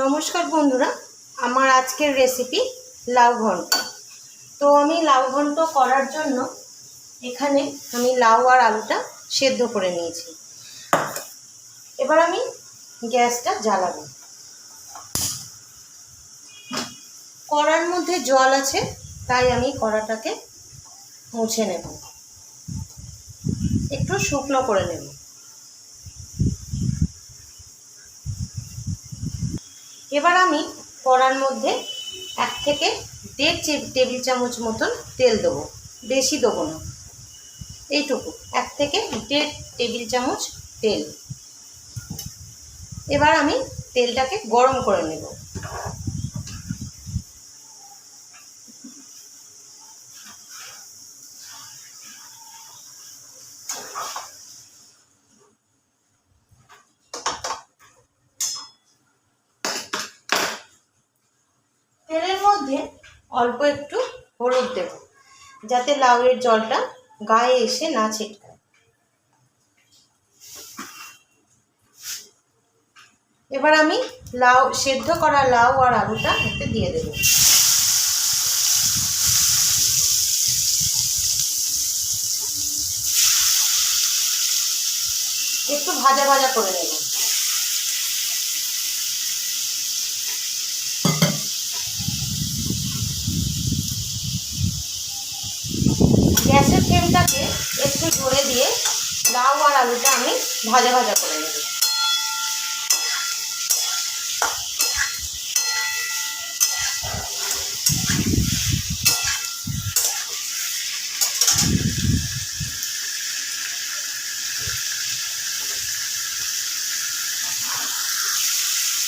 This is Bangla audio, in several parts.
নমস্কার বন্ধুরা, আমার আজকের রেসিপি লাউ ঘন্ট। তো আমি লাউ ঘন্ট করার জন্য এখানে আমি লাউ আর আলুটা সেদ্ধ করে নিয়েছি। এবার আমি গ্যাসটা জ্বালাবো। কড়ার মধ্যে জল আছে, তাই আমি কড়াটাকে মুছে নেব। একটু শুকনো করে নেব। এবার আমি কড়ার মধ্যে এক থেকে দেড় টেবিল চামচ মতন তেল দেবো। বেশি দেবো না। এইটুকু। এক থেকে দেড় টেবিল চামচ তেল। এবার আমি তেলটাকে গরম করে নেব তেলের মধ্যে অল্প একটু হলুদ দেব, যাতে লাউয়ের জলটা গায়ে এসে না ছিটকায় এবার আমি লাউ, সেদ্ধ করা লাউ আর আলুটা এতে দিয়ে দেব। একটু ভাজা ভাজা করে নেব। ফ্লেমটাকে একটু জোরে দিয়ে লাউ আর আলুটা আমি ভাজা ভাজা করে নেব।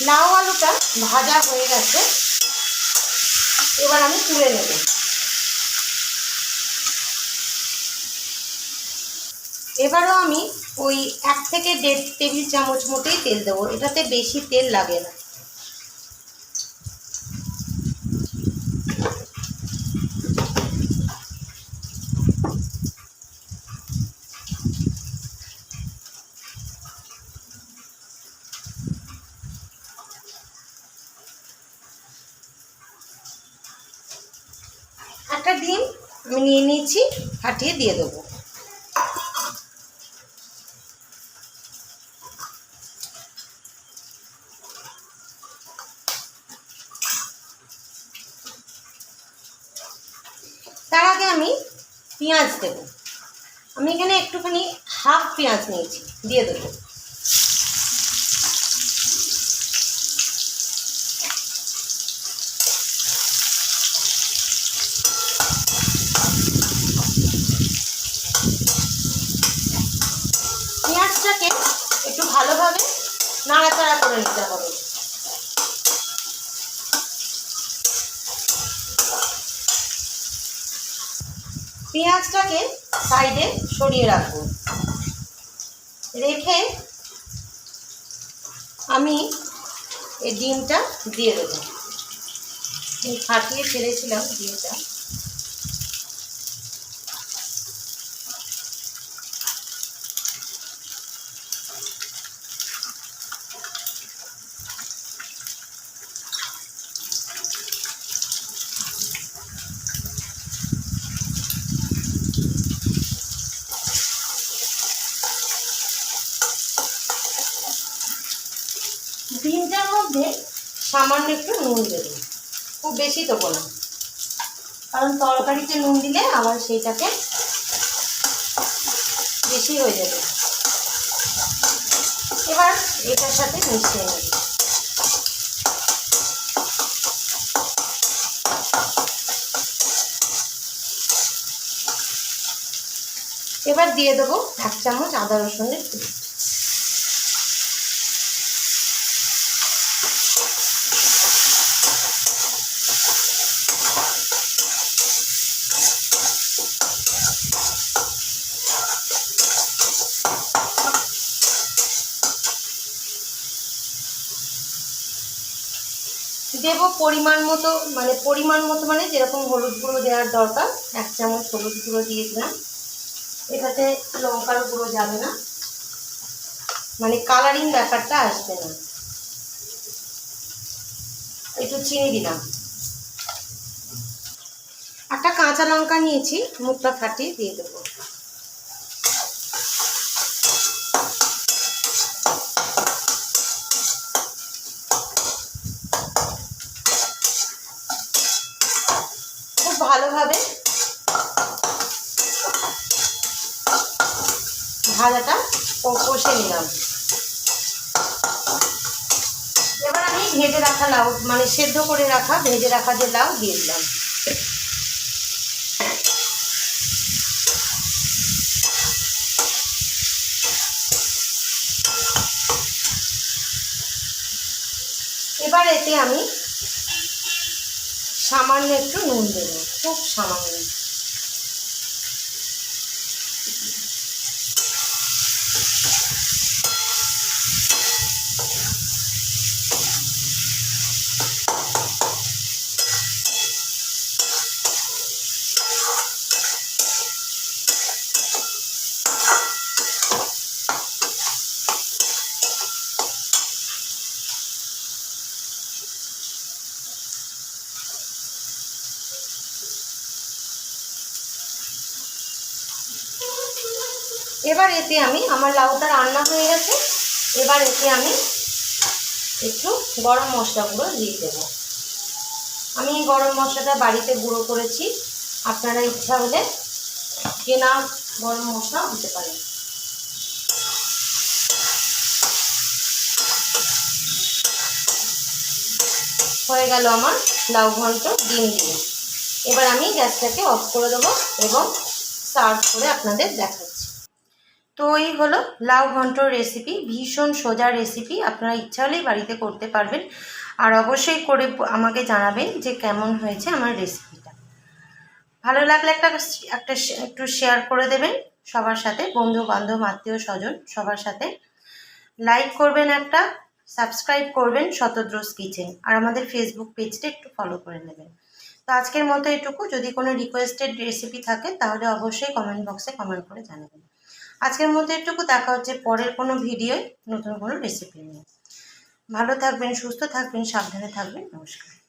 লাউ আলুটা ভাজা হয়ে গেছে, এবার আমি তুলে নেব। এবারও আমি ওই এক থেকে দেড় টেবিল চামচ মতোই তেল দেবো, এটাতে বেশি তেল লাগে না। একটা ডিম আমি নিয়ে নিয়েছি, ফাটিয়ে দিয়ে দেবো। তার আগে আমি পেঁয়াজ দেবো। আমি এখানে একটুখানি হাফ পেঁয়াজ নিয়েছি, দিয়ে দেবো। পেঁয়াজটাকে একটু ভালোভাবে নাড়াচাড়া করে নিতে হবে। পেঁয়াজটাকে সাইডে সরিয়ে রাখব। রেখে আমি এই ডিমটা দিয়ে দেবো। ফাটিয়ে ফেলেছিলাম ডিমটা ডিমটার মধ্যে সামান্য একটু নুন দেবো। খুব বেশি দেবো না। কারণ তরকারিতে নুন দিলে আবার সেইটাকে বেশি হয়ে যাবে। এবার এটার সাথে মিশিয়ে নেব। এবার দিয়ে দেবো এক চামচ আদা রসুনের পেস্ট। দেব পরিমাণ মতো মানে পরিমাণ মতো মানে যেরকম হলুদ গুঁড়ো দেওয়ার দরকার, এক চামচ হলুদ গুঁড়ো দিয়ে দিলাম এটাতে লঙ্কার গুঁড়ো যাবে না। মানে কালারিং ব্যাপারটা আসবে না। একটু চিনি দিলাম। একটা কাঁচা লঙ্কা নিয়েছি, মুখটা ফাটিয়ে দিয়ে দেবো খুব ভালোভাবে ভাজাটা কষে নিলাম। এবার আমি ভেজে রাখা লাউ মানে সেদ্ধ করে রাখা, ভেজে রাখা যে লাউ দিয়ে দিলাম। এবার এতে আমি সামান্য একটু নুন দেবো খুব সামান্য। এবার এতে আমি আমার লাউটা রান্না হয়ে গেছে। এবার এতে আমি একটু গরম মশলা গুঁড়ো দিয়ে দেবো। আমি গরম মশলাটা বাড়িতে গুঁড়ো করেছি। আপনারা ইচ্ছা হলে কেনা গরম মশলা হতে পারে হয়ে গেল আমার লাউ ঘন্ট ডিম দিয়ে। এবার আমি গ্যাসটাকে অফ করে দেবো এবং সার্ভ করে আপনাদের দেখাচ্ছি। তো এই হলো লাউ ঘন্টর রেসিপি ভীষণ সোজা রেসিপি আপনারা ইচ্ছা হলেই বাড়িতে করতে পারবেন। আর অবশ্যই করে আমাকে জানাবেন যে কেমন হয়েছে আমার রেসিপিটা ভালো লাগলে একটা একটা একটু শেয়ার করে দেবেন সবার সাথে বন্ধু বান্ধব আত্মীয় স্বজন সবার সাথে। লাইক করবেন একটা সাবস্ক্রাইব করবেন শতদ্রোস কিচেন আর আমাদের ফেসবুক পেজটা একটু ফলো করে নেবেন। তো আজকের মতো এটুকু, যদি কোনো রিকোয়েস্টেড রেসিপি থাকে, তাহলে অবশ্যই কমেন্ট বক্সে কমেন্ট করে জানাবেন। আজকের মধ্যে এটুকু, দেখা হচ্ছে পরের কোনো ভিডিওয়, নতুন কোনো রেসিপি নিয়ে। ভালো থাকবেন, সুস্থ থাকবেন, সাবধানে থাকবেন, নমস্কার।